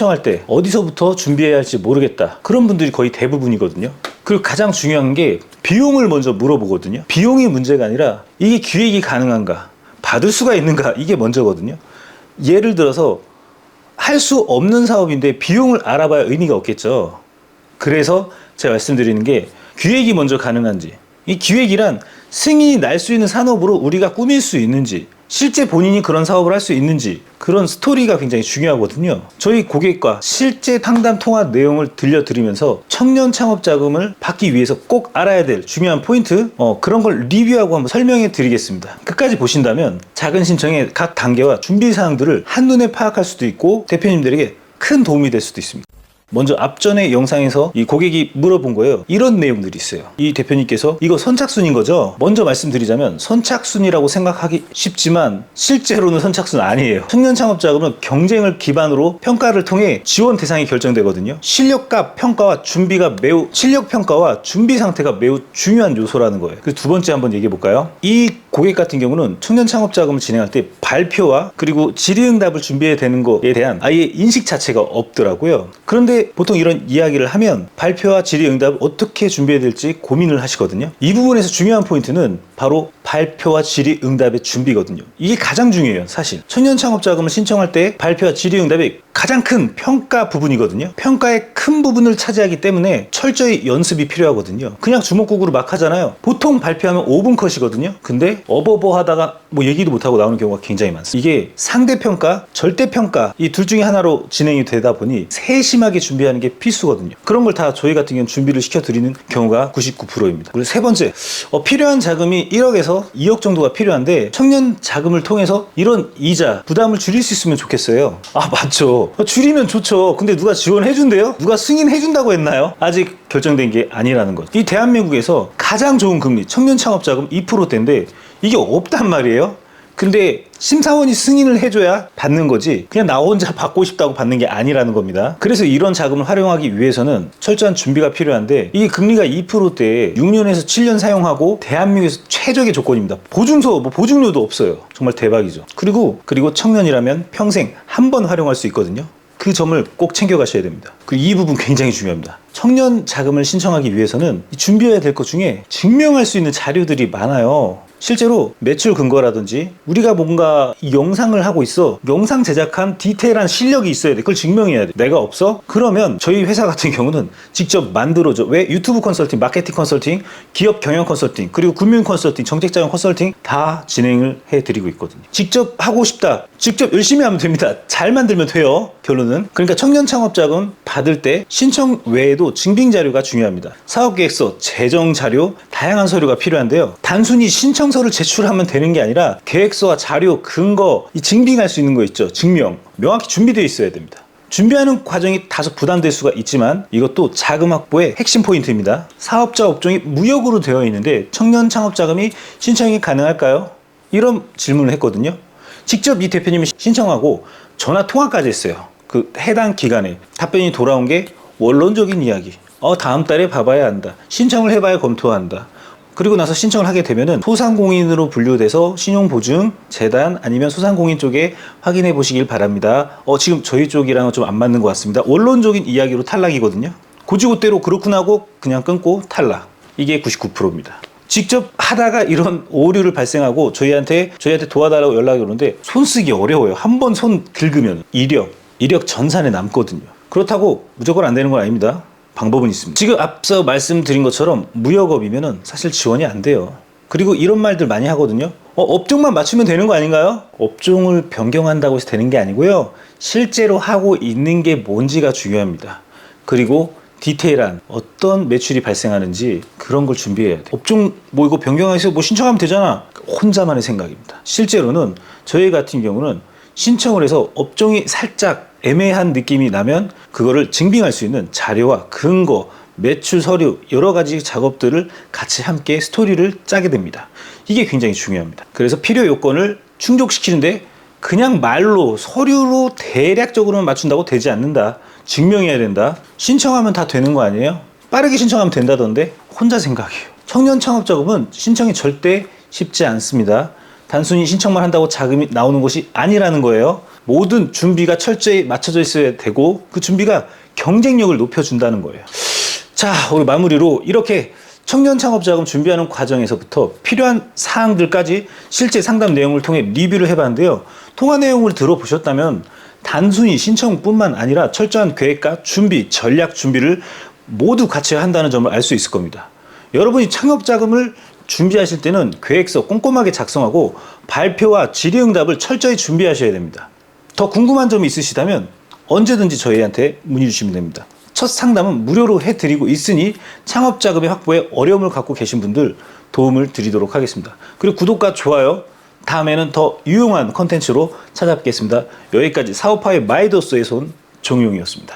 신청할 때 어디서부터 준비해야 할지 모르겠다. 그런 분들이 거의 대부분이거든요. 그리고 가장 중요한 게 비용을 먼저 물어보거든요. 비용이 문제가 아니라 이게 기획이 가능한가, 받을 수가 있는가 이게 먼저거든요. 예를 들어서 할 수 없는 사업인데 비용을 알아봐야 의미가 없겠죠. 그래서 제가 말씀드리는 게 기획이 먼저 가능한지 이 기획이란 승인이 날 수 있는 산업으로 우리가 꾸밀 수 있는지 실제 본인이 그런 사업을 할 수 있는지 그런 스토리가 굉장히 중요하거든요. 저희 고객과 실제 상담 통화 내용을 들려드리면서 청년 창업 자금을 받기 위해서 꼭 알아야 될 중요한 포인트 어, 그런 걸 리뷰하고 한번 설명해 드리겠습니다. 끝까지 보신다면 작은 신청의 각 단계와 준비 사항들을 한눈에 파악할 수도 있고 대표님들에게 큰 도움이 될 수도 있습니다. 먼저 앞전에 영상에서 이 고객이 물어본 거예요. 이런 내용들이 있어요. 이 대표님께서 이거 선착순인 거죠? 먼저 말씀드리자면 선착순이라고 생각하기 쉽지만 실제로는 선착순 아니에요. 청년 창업 자금은 경쟁을 기반으로 평가를 통해 지원 대상이 결정되거든요. 실력과 평가와 준비가 매우 실력 평가와 준비 상태가 매우 중요한 요소라는 거예요. 그 두 번째 한번 얘기해 볼까요? 이 고객 같은 경우는 청년 창업 자금을 진행할 때 발표와 그리고 질의응답을 준비해야 되는 거에 대한 아예 인식 자체가 없더라고요. 그런데 보통 이런 이야기를 하면 발표와 질의응답을 어떻게 준비해야 될지 고민을 하시거든요. 이 부분에서 중요한 포인트는 바로 발표와 질의응답의 준비거든요. 이게 가장 중요해요, 사실. 청년 창업 자금을 신청할 때 발표와 질의응답이 가장 큰 평가 부분이거든요. 평가의 큰 부분을 차지하기 때문에 철저히 연습이 필요하거든요. 그냥 주먹국으로 막 하잖아요. 보통 발표하면 5분 컷이거든요. 근데 어버버 하다가 뭐 얘기도 못하고 나오는 경우가 굉장히 많습니다. 이게 상대평가, 절대평가 이 둘 중에 하나로 진행이 되다 보니 세심하게 준비하는 게 필수거든요. 그런 걸 다 저희 같은 경우는 준비를 시켜드리는 경우가 99%입니다. 그리고 세 번째, 어, 필요한 자금이 1억에서 2억 정도가 필요한데 청년 자금을 통해서 이런 이자, 부담을 줄일 수 있으면 좋겠어요. 아, 맞죠. 어, 줄이면 좋죠. 근데 누가 지원해준대요? 누가 승인해준다고 했나요? 아직 결정된 게 아니라는 거죠. 이 대한민국에서 가장 좋은 금리, 청년 창업 자금 2%대인데 이게 없단 말이에요. 근데 심사원이 승인을 해줘야 받는 거지 그냥 나 혼자 받고 싶다고 받는 게 아니라는 겁니다. 그래서 이런 자금을 활용하기 위해서는 철저한 준비가 필요한데 이게 금리가 2%대 6년에서 7년 사용하고 대한민국에서 최적의 조건입니다. 보증서 뭐 보증료도 없어요. 정말 대박이죠. 그리고 그리고 청년이라면 평생 한 번 활용할 수 있거든요. 그 점을 꼭 챙겨가셔야 됩니다. 그리고 이 부분 굉장히 중요합니다. 청년 자금을 신청하기 위해서는 준비해야 될 것 중에 증명할 수 있는 자료들이 많아요. 실제로 매출 근거라든지 우리가 뭔가 이 영상을 하고 있어. 영상 제작한 디테일한 실력이 있어야 돼. 그걸 증명해야 돼. 내가 없어? 그러면 저희 회사 같은 경우는 직접 만들어줘. 왜? 유튜브 컨설팅, 마케팅 컨설팅, 기업 경영 컨설팅 그리고 금융 컨설팅, 정책자용 컨설팅 다 진행을 해드리고 있거든요. 직접 하고 싶다. 직접 열심히 하면 됩니다. 잘 만들면 돼요 결론은. 그러니까 청년 창업 자금 받을 때 신청 외에도 증빙 자료가 중요합니다. 사업 계획서, 재정 자료 다양한 서류가 필요한데요. 단순히 신청 서를 제출하면 되는 게 아니라 계획서와 자료, 근거, 이 증빙할 수 있는 거 있죠. 증명. 명확히 준비되어 있어야 됩니다. 준비하는 과정이 다소 부담될 수가 있지만 이것도 자금 확보의 핵심 포인트입니다. 사업자 업종이 무역으로 되어 있는데 청년 창업 자금이 신청이 가능할까요? 이런 질문을 했거든요. 직접 이 대표님이 신청하고 전화 통화까지 했어요. 그 해당 기간에 답변이 돌아온 게 원론적인 이야기. 어 다음 달에 봐봐야 한다. 신청을 해봐야 검토한다. 그리고 나서 신청을 하게 되면은 소상공인으로 분류돼서 신용보증 재단 아니면 소상공인 쪽에 확인해 보시길 바랍니다. 어 지금 저희 쪽이랑은 좀 안 맞는 것 같습니다. 원론적인 이야기로 탈락이거든요. 고지고대로 그렇구나 하고 그냥 끊고 탈락. 이게 99%입니다. 직접 하다가 이런 오류를 발생하고 저희한테 저희한테 도와달라고 연락이 오는데 손 쓰기 어려워요. 한 번 손 긁으면 이력 이력 전산에 남거든요. 그렇다고 무조건 안 되는 건 아닙니다. 방법은 있습니다. 지금 앞서 말씀드린 것처럼 무역업이면은 사실 지원이 안 돼요. 그리고 이런 말들 많이 하거든요. 어, 업종만 맞추면 되는 거 아닌가요? 업종을 변경한다고 해서 되는 게 아니고요. 실제로 하고 있는 게 뭔지가 중요합니다. 그리고 디테일한 어떤 매출이 발생하는지 그런 걸 준비해야 돼. 업종 뭐 이거 변경해서 뭐 신청하면 되잖아. 혼자만의 생각입니다. 실제로는 저희 같은 경우는 신청을 해서 업종이 살짝 애매한 느낌이 나면 그거를 증빙할 수 있는 자료와 근거, 매출 서류 여러 가지 작업들을 같이 함께 스토리를 짜게 됩니다. 이게 굉장히 중요합니다. 그래서 필요 요건을 충족시키는데 그냥 말로 서류로 대략적으로만 맞춘다고 되지 않는다. 증명해야 된다. 신청하면 다 되는 거 아니에요? 빠르게 신청하면 된다던데 혼자 생각해요. 청년 창업 자금은 신청이 절대 쉽지 않습니다. 단순히 신청만 한다고 자금이 나오는 것이 아니라는 거예요. 모든 준비가 철저히 맞춰져 있어야 되고 그 준비가 경쟁력을 높여준다는 거예요. 자, 우리 마무리로 이렇게 청년 창업 자금 준비하는 과정에서부터 필요한 사항들까지 실제 상담 내용을 통해 리뷰를 해봤는데요. 통화 내용을 들어보셨다면 단순히 신청뿐만 아니라 철저한 계획과 준비, 전략 준비를 모두 같이 한다는 점을 알 수 있을 겁니다. 여러분이 창업 자금을 준비하실 때는 계획서 꼼꼼하게 작성하고 발표와 질의응답을 철저히 준비하셔야 됩니다. 더 궁금한 점이 있으시다면 언제든지 저희한테 문의 주시면 됩니다. 첫 상담은 무료로 해드리고 있으니 창업 자금의 확보에 어려움을 갖고 계신 분들 도움을 드리도록 하겠습니다. 그리고 구독과 좋아요, 다음에는 더 유용한 컨텐츠로 찾아뵙겠습니다. 여기까지 사업파의 마이더스의 손 종용이었습니다.